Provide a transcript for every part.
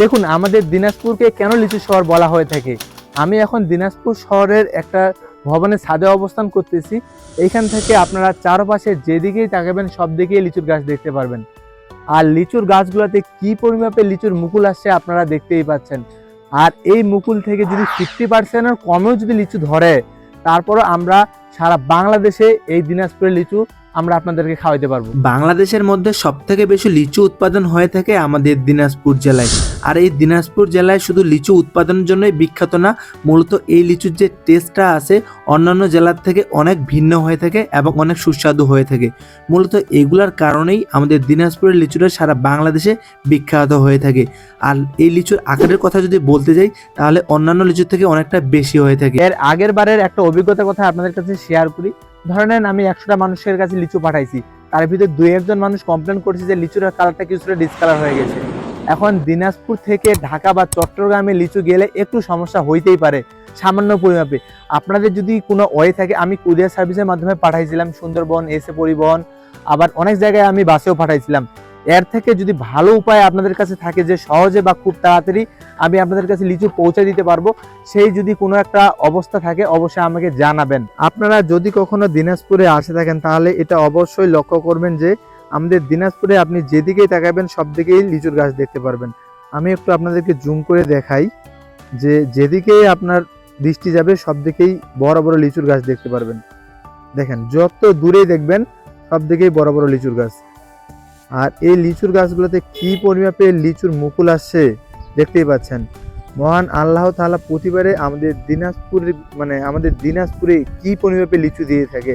দেখুন, আমাদের দিনাজপুরকে কেন লিচু শহর বলা হয়ে থাকে? আমি এখন দিনাজপুর শহরের একটা ভবনের ছাদে অবস্থান করতেছি। এইখান থেকে আপনারা চারপাশে যেদিকেই তাকাবেন সব দিকেই লিচুর গাছ দেখতে পারবেন। আর লিচুর গাছগুলোতে কি পরিমাপে লিচুর মুকুল আসছে আপনারা দেখতেই পাচ্ছেন। আর এই মুকুল থেকে যদি ফিফটি পার্সেন্টের কমেও যদি লিচু ধরে, তারপরও আমরা সারা বাংলাদেশে এই দিনাজপুরের লিচু আমরা আপনাদেরকে খাওয়াইতে পারব। বাংলাদেশের মধ্যে সব থেকে বেশি লিচু উৎপাদন হয়ে থাকে আমাদের দিনাজপুর জেলায়। আর এই দিনাজপুর জেলায় শুধু লিচু উৎপাদনের জন্যই বিখ্যাত না মূলত এই লিচুর যে টেস্টটা আছে অন্যান্য জেলার থেকে অনেক ভিন্ন হয়ে থাকে এবং অনেক সুস্বাদু হয়ে থাকে। মূলত এগুলার কারণেই আমাদের দিনাজপুরের লিচুটা সারা বাংলাদেশে বিখ্যাত হয়ে থাকে। আর এই লিচুর আকারের কথা যদি বলতে যাই তাহলে অন্যান্য লিচুর থেকে অনেকটা বেশি হয়ে থাকে। এর আগের বারের একটা অভিজ্ঞতার কথা আপনাদের কাছে শেয়ার করি। ধরে নেন আমি একশোটা মানুষের কাছে লিচু পাঠাইছি, তার ভিতরে দুই একজন মানুষ কমপ্লেন করছে যে লিচুর কালারটা কিছুটা ডিসকালার হয়ে গেছে। এখন দিনাজপুর থেকে ঢাকা বা চট্টগ্রামে লিচু গেলে একটু সমস্যা হইতেই পারে, সামান্য পরিমাপে। আপনাদের যদি কোনো ওয়ে থাকে, আমি কুরিয়ার সার্ভিসের মাধ্যমে পাঠাইছিলাম, সুন্দরবন, এসে পরিবহন, আবার অনেক জায়গায় আমি বাসেও পাঠাইছিলাম। এর থেকে যদি ভালো উপায় আপনাদের কাছে থাকে যে সহজে বা খুব তাড়াতাড়ি আমি আপনাদের কাছে লিচু পৌঁছে দিতে পারব, সেই যদি কোনো একটা অবস্থা থাকে অবশ্যই আমাকে জানাবেন। আপনারা যদি কখনো দিনাজপুরে আসে থাকেন, তাহলে এটা অবশ্যই লক্ষ্য করবেন যে আমাদের দিনাজপুরে আপনি যেদিকেই তাকাবেন সব দিকেই লিচুর গাছ দেখতে পারবেন। আমি একটু আপনাদেরকে জুম করে দেখাই যে যেদিকেই আপনার দৃষ্টি যাবে সব দিকেই বড় বড় লিচুর গাছ দেখতে পারবেন। দেখেন, যত দূরেই দেখবেন সব দিকেই বড় বড় লিচুর গাছ। আর এই লিচুর গাছগুলোতে কি পরিমাপে লিচুর মুকুল আসছে দেখতেই পাচ্ছেন। মহান আল্লাহ তাআলা প্রতিবারে আমাদের দিনাজপুর মানে আমাদের দিনাজপুরে কি পরিমাপে লিচু দিয়ে থাকে।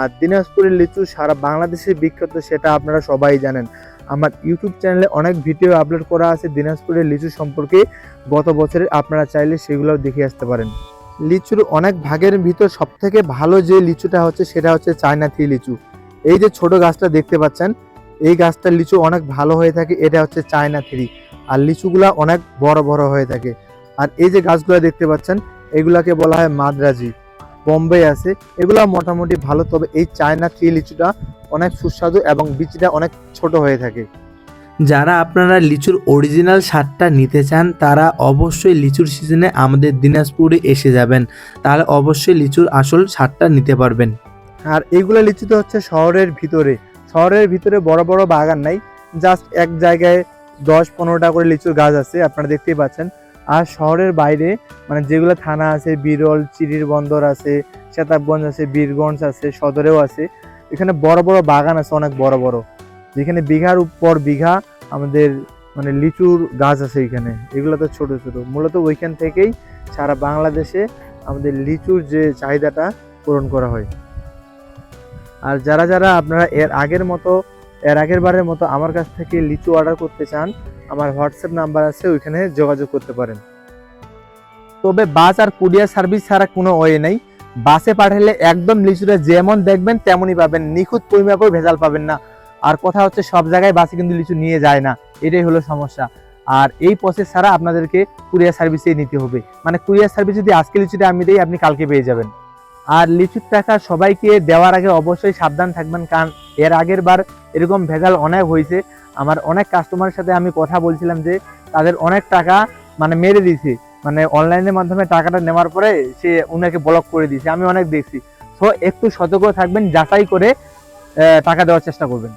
আর দিনাজপুরের লিচু সারা বাংলাদেশে বিখ্যাত সেটা আপনারা সবাই জানেন। আমার ইউটিউব চ্যানেলে অনেক ভিডিও আপলোড করা আছে দিনাজপুরের লিচু সম্পর্কে। গত বছরের আপনারা চাইলে সেগুলোও দেখে আসতে পারেন। লিচুর অনেক ভাগের ভিতর সব থেকে ভালো যে লিচুটা হচ্ছে সেটা হচ্ছে চায়না থ্রি লিচু। এই যে ছোট গাছটা দেখতে পাচ্ছেন এই গাছটার লিচু অনেক ভালো হয়ে থাকে এটা হচ্ছে চায়না থ্রি। আর লিচুগুলা অনেক বড় বড় হয়ে থাকে। আর এই যে গাছগুলো দেখতে পাচ্ছেন এগুলাকে বলা হয় মাদ্রাজি। বোম্বে আছে। এগুলা মোটামুটি ভালো তবে এই চায়না থ্রি লিচুটা অনেক সুস্বাদু এবং বিচিটা অনেক ছোট হয়ে থাকে। যারা আপনারা লিচুর অরিজিনাল স্বাদটা নিতে চান তারা অবশ্যই লিচুর সিজনে আমাদের দিনাজপুরে এসে যাবেন। তাহলে অবশ্যই লিচুর আসল স্বাদটা নিতে পারবেন। আর এইগুলো লিচু তো হচ্ছে শহরের ভিতরে। শহরের ভিতরে বড় বড় বাগান নাই জাস্ট এক জায়গায় দশ পনেরোটা করে লিচুর গাছ আছে, আপনারা দেখতেই পাচ্ছেন। আর শহরের বাইরে মানে যেগুলো থানা আছে, বিরল, চিরির বন্দর আছে, সেতাবগঞ্জ আছে, বীরগঞ্জ আছে, সদরেও আছে, এখানে বড় বড় বাগান আছে, অনেক বড় বড়। যেখানে বিঘার উপর বিঘা আমাদের মানে লিচুর গাছ আছে এখানে, এগুলো তো ছোটো ছোটো। মূলত ওইখান থেকেই সারা বাংলাদেশে আমাদের লিচুর যে চাহিদাটা পূরণ করা হয়। আর যারা যারা আপনারা এর আগের মতো, এর আগের বারের মতো আমার কাছ থেকে লিচু অর্ডার করতে চান, আমার হোয়াটসঅ্যাপ নাম্বার আছে, ওইখানে যোগাযোগ করতে পারেন। তবে বাস আর কুরিয়ার সার্ভিস ছাড়া কোনো ওয়ে নেই। বাসে পাঠালে একদম লিচুটা যেমন দেখবেন, তেমনই পাবেন। নিখুঁত পরিমাপেও ভেজাল পাবেন না। আর কথা হচ্ছে, সব জায়গায় বাসে কিন্তু লিচু নিয়ে যায় না। এটাই হলো সমস্যা। আর এই প্রসেস ছাড়া আপনাদেরকে কুরিয়ার সার্ভিসেই নিতে হবে। মানে কুরিয়ার সার্ভিস যদি আজকে লিচুটা আমি দিই, আপনি কালকে পেয়ে যাবেন। আর লিচুর টাকা সবাইকে দেওয়ার আগে অবশ্যই সাবধান থাকবেন, কারণ এর আগের বার এরকম ভেজাল অনেক হয়েছে। আমার অনেক কাস্টমারের সাথে আমি কথা বলছিলাম যে, তাদের অনেক টাকা মানে মেরে দিয়েছে। মানে অনলাইনের মাধ্যমে টাকাটা নেওয়ার পরে সে ওনাকে ব্লক করে দিয়েছে। আমি অনেক দেখছি। তো একটু সতর্ক থাকবেন, যাচাই করে টাকা দেওয়ার চেষ্টা করবেন।